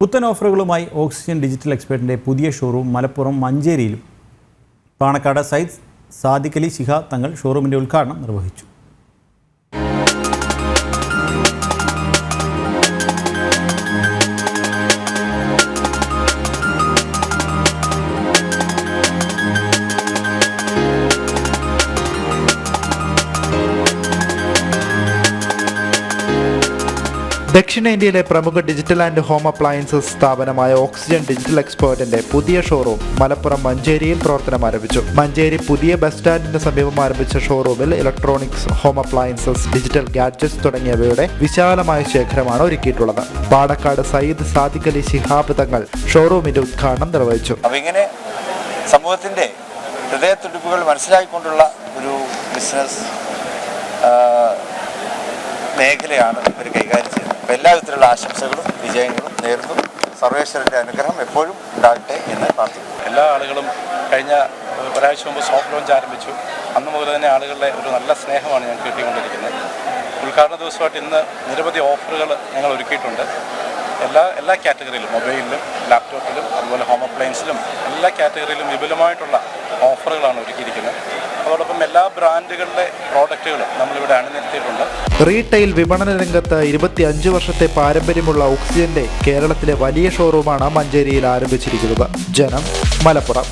പുത്തൻ ഓഫറുകളുമായി oxygen digital എക്സ്പേർട്ടിന്റെ പുതിയ ഷോറൂം മലപ്പുറം മഞ്ചേരിയിലും. പാണക്കാട് സൈദ് സാദിഖലി ശിഹ തങ്ങൾ ഷോറൂമിന്റെ ഉദ്ഘാടനം നിർവഹിച്ചു. ദക്ഷിണേന്ത്യയിലെ പ്രമുഖ ഡിജിറ്റൽ ആൻഡ് ഹോം അപ്ലയൻസസ് സ്ഥാപനമായ ഓക്സിജൻ ഡിജിറ്റൽ എക്സ്പേർട്ടിന്റെ പുതിയ ഷോറൂം മലപ്പുറം മഞ്ചേരിയിൽ പ്രവർത്തനം ആരംഭിച്ചു. മഞ്ചേരി പുതിയ ബസ് സ്റ്റാൻഡിന് സമീപം ആരംഭിച്ച ഷോറൂമിൽ electronics home appliances digital gadgets തുടങ്ങിയവയുടെ വിശാലമായ ശേഖരമാണ് ഒരുക്കിയിട്ടുള്ളത്. പാടക്കാട് സയ്യിദ് സാദിഖ് അലി ശിഹാബ് തങ്ങൾ ഷോറൂമിന്റെ ഉദ്ഘാടനം നിർവഹിച്ചു. ഇങ്ങനെ സമൂഹത്തിന്റെ ഹൃദയത്തുടിപ്പുകൾ മനസ്സിലാക്കിക്കൊണ്ടുള്ള ഒരു ബിസിനസ് മേഖലയാണ് ഇവർ കൈകാര്യം ചെയ്യുന്നത്. അപ്പോൾ എല്ലാ വിധത്തിലുള്ള ആശംസകളും വിജയങ്ങളും നേരുന്നു. സർവേശ്വരന്റെ അനുഗ്രഹം എപ്പോഴും ഉണ്ടാകട്ടെ എന്ന് പ്രാർത്ഥിക്കുന്നു. എല്ലാ ആളുകളും കഴിഞ്ഞ ഒരാഴ്ച മുമ്പ് സോഫ്റ്റ് ലോഞ്ച് ആരംഭിച്ചു. അന്ന് മുതൽ തന്നെ ആളുകളുടെ ഒരു നല്ല സ്നേഹമാണ് ഞാൻ കിട്ടിക്കൊണ്ടിരിക്കുന്നത് ഉദ്ഘാടന ദിവസമായിട്ട് ഇന്ന് നിരവധി ഓഫറുകൾ ഞങ്ങൾ ഒരുക്കിയിട്ടുണ്ട്. എല്ലാ എല്ലാ കാറ്റഗറിയിലും മൊബൈലിലും ലാപ്ടോപ്പിലും അതുപോലെ ഹോം അപ്ലയൻസിലും എല്ലാ കാറ്റഗറിയിലും വിപുലമായിട്ടുള്ള ഓഫറുകളാണ് ഒരുക്കിയിരിക്കുന്നത്. അതോടൊപ്പം എല്ലാ ബ്രാൻഡുകളുടെ പ്രോഡക്റ്റുകളും നമ്മളിവിടെ അണിനിരത്തിയിട്ടുണ്ട്. റീറ്റെയിൽ വിപണന രംഗത്ത് ഇരുപത്തി അഞ്ച് വർഷത്തെ പാരമ്പര്യമുള്ള ഓക്സിജന്റെ കേരളത്തിലെ വലിയ ഷോറൂമാണ് മഞ്ചേരിയിൽ ആരംഭിച്ചിരിക്കുന്നത്. ജനം മലപ്പുറം.